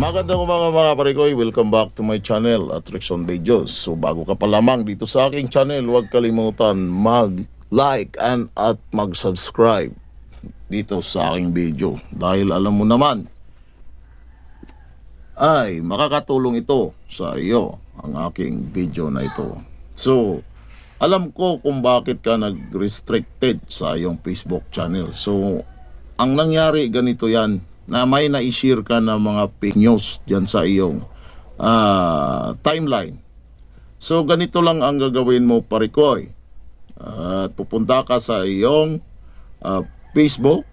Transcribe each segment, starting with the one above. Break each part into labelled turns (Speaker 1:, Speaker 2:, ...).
Speaker 1: Magandang umaga mga parikoy, welcome back to my channel at Rexon Videos. So bago ka pa lamang dito sa aking channel, huwag kalimutan mag-like and at mag-subscribe dito sa aking video. Dahil alam mo naman, ay makakatulong ito sa iyo ang aking video na ito. So, alam ko kung bakit ka nag-restricted sa iyong Facebook channel. So, ang nangyari ganito yan, na may na-share ka na mga fake news dyan sa iyong ah, timeline. So, ganito lang ang gagawin mo, parikoy. At pupunta ka sa iyong ah, Facebook,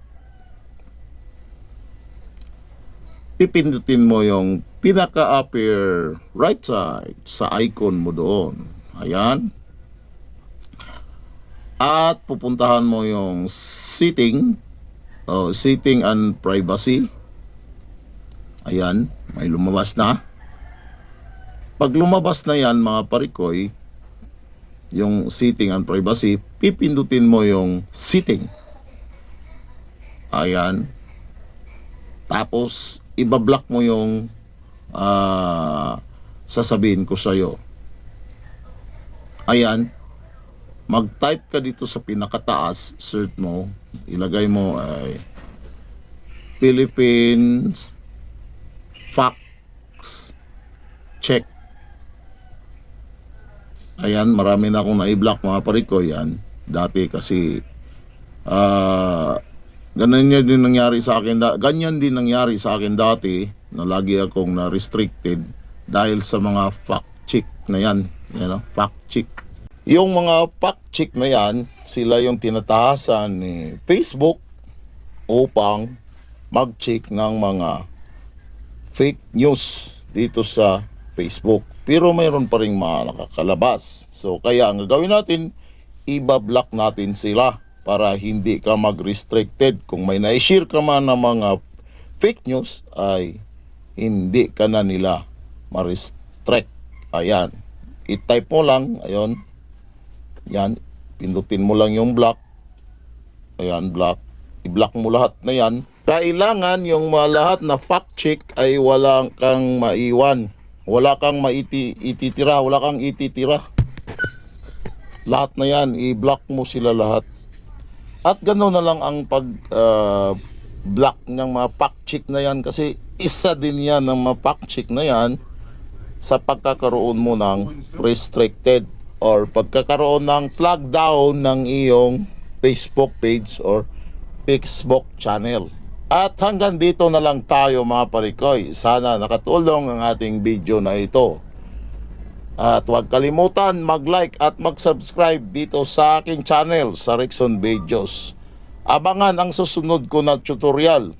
Speaker 1: pipindutin mo yung pinaka-upper right side sa icon mo doon. Ayan. At pupuntahan mo yung setting, oh, setting and privacy. Ayan, may lumabas na. Pag lumabas na yan mga parikoy, yung setting and privacy, pipindutin mo yung setting. Ayan. Tapos, ibablock mo yung ah, sasabihin ko sa'yo. Ayan. Mag-type ka dito sa pinakataas, search mo, ilagay mo ay Philippines Facts Check. Ayan, marami na akong na-block mga pariko yan. Dati kasi ah ganun yun din nangyari sa akin ganyan din nangyari sa akin dati na lagi akong na restricted dahil sa mga fact check na yan you know, fact check yung mga fact check na yan sila yung tinatahasan ni Facebook upang mag-check ng mga fake news dito sa Facebook pero mayroon pa rin mga nakakalabas so kaya ang gagawin natin ibablock natin sila para hindi ka mag-restricted. Kung may na-share ka man ng mga fake news, ay hindi ka na nila ma-restrict. Ayan. I-type mo lang. Ayun. Yan. Pindutin mo lang yung block. Ayan, block. I-block mo lahat na yan. Kailangan yung mga lahat na fact check ay wala kang maiwan. Wala kang maiti ititira. Wala kang ititira. Lahat na yan, i-block mo sila lahat. At gano'n na lang ang pag ah, block ng mga fact check na yan kasi isa din yan ng mga fact check na yan sa pagkakaroon mo ng restricted or pagkakaroon ng flag down ng iyong Facebook page or Facebook channel. At hanggang dito na lang tayo mga parikoy. Sana nakatulong ang ating video na ito. At huwag kalimutan mag-like at mag-subscribe dito sa aking channel sa Rickson Videos. Abangan ang susunod ko na tutorial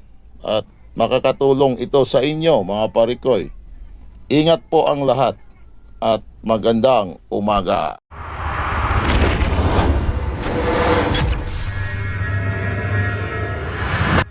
Speaker 1: at makakatulong ito sa inyo mga parikoy. Ingat po ang lahat at magandang umaga.